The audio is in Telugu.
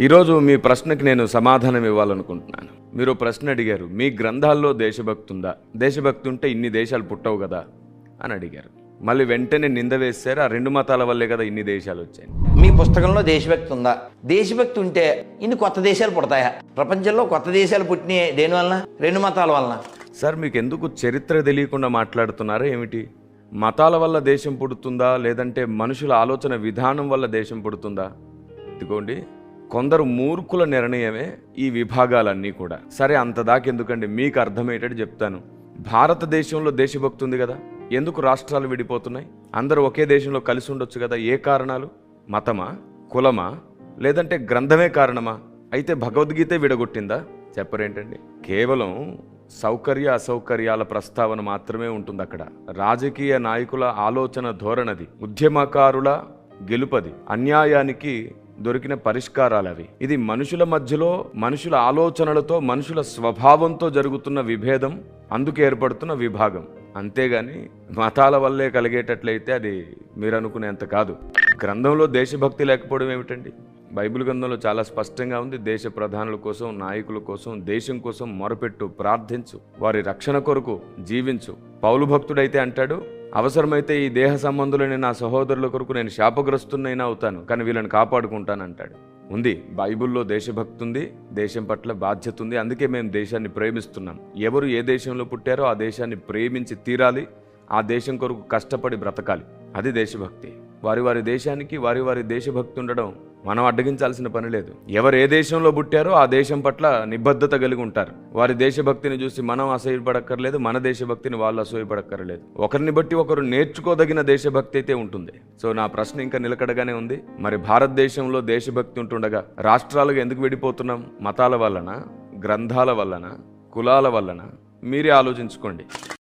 ఈరోజు మీ ప్రశ్నకి నేను సమాధానం ఇవ్వాలనుకుంటున్నాను. మీరు ప్రశ్న అడిగారు మీ గ్రంథాల్లో దేశభక్తి ఉందా? దేశభక్తి ఉంటే ఇన్ని దేశాలు పుట్టవు కదా? అని అడిగారు. మళ్ళీ వెంటనే నింద వేశారు ఆ రెండు మతాల వల్లే కదా ఇన్ని దేశాలు వచ్చాయి. మీ పుస్తకంలో దేశభక్తి ఉందా? దేశభక్తి ఉంటే ఇన్ని కొత్త దేశాలు పుడతాయా? ప్రపంచంలో కొత్త దేశాలు పుట్టినాయి దేని వలన? రెండు మతాల వలన. సార్ మీకు ఎందుకు చరిత్ర తెలియకుండా మాట్లాడుతున్నారా ఏమిటి? మతాల వల్ల దేశం పుడుతుందా? లేదంటే మనుషుల ఆలోచన విధానం వల్ల దేశం పుడుతుందా? ఇదిగోండి కొందరు మూర్ఖుల నిర్ణయమే ఈ విభాగాలన్నీ కూడా. సరే అంత దాకెందుకండి మీకు అర్థమయ్యేటట్టు చెప్తాను. భారతదేశంలో దేశభక్తి ఉంది కదా? ఎందుకు రాష్ట్రాలు విడిపోతున్నాయి? అందరూ ఒకే దేశంలో కలిసి ఉండొచ్చు కదా? ఏ కారణాలు? మతమా? కులమా? లేదంటే గ్రంథమే కారణమా? అయితే భగవద్గీతే విడగొట్టిందా? చెప్పరేంటండి? కేవలం సౌకర్య అసౌకర్యాల ప్రస్తావన మాత్రమే ఉంటుంది అక్కడ. రాజకీయ నాయకుల ఆలోచన ధోరణది ఉద్యమకారుల గెలుపది అన్యాయానికి దొరికిన పరిష్కారాలు అవి ఇది మనుషుల మధ్యలో మనుషుల ఆలోచనలతో మనుషుల స్వభావంతో జరుగుతున్న విభేదం అందుకు ఏర్పడుతున్న విభాగం. అంతేగాని మతాల వల్లే కలిగేటట్లయితే అది మీరు అనుకునేంత కాదు. గ్రంథంలో దేశభక్తి లేకపోవడం ఏమిటండి? బైబిల్ గ్రంథంలో చాలా స్పష్టంగా ఉంది దేశ ప్రధానుల కోసం నాయకుల కోసం దేశం కోసం మొరపెట్టు ప్రార్థించు వారి రక్షణ కొరకు జీవించు. పౌలు భక్తుడైతే అంటాడు అవసరమైతే ఈ దేహ సంబంధులైన నా సహోదరుల కొరకు నేను శాపగ్రస్తున్నైనా అవుతాను కానీ వీళ్ళని కాపాడుకుంటానంటాడు. ఉంది బైబిల్లో దేశభక్తి ఉంది దేశం పట్ల బాధ్యత ఉంది అందుకే మేము దేశాన్ని ప్రేమిస్తున్నాం. ఎవరు ఏ దేశంలో పుట్టారో ఆ దేశాన్ని ప్రేమించి తీరాలి ఆ దేశం కొరకు కష్టపడి బ్రతకాలి. అది దేశభక్తి. వారి వారి దేశానికి వారి వారి దేశభక్తి ఉండడం మనం అడ్డగించాల్సిన పని లేదు. ఎవరు ఏ దేశంలో పుట్టారో ఆ దేశం పట్ల నిబద్ధత కలిగి ఉంటారు. వారి దేశభక్తిని చూసి మనం అసూయపడక్కర్లేదు మన దేశభక్తిని వాళ్ళు అసూయపడక్కర్లేదు. ఒకరిని బట్టి ఒకరు నేర్చుకోదగిన దేశభక్తి అయితే ఉంటుంది. సో నా ప్రశ్న ఇంకా నిలకడగానే ఉంది. మరి భారతదేశంలో దేశభక్తి ఉంటుండగా రాష్ట్రాలుగా ఎందుకు విడిపోతున్నాం? మతాల వలన గ్రంథాల వలన కులాల వలన మీరే ఆలోచించుకోండి.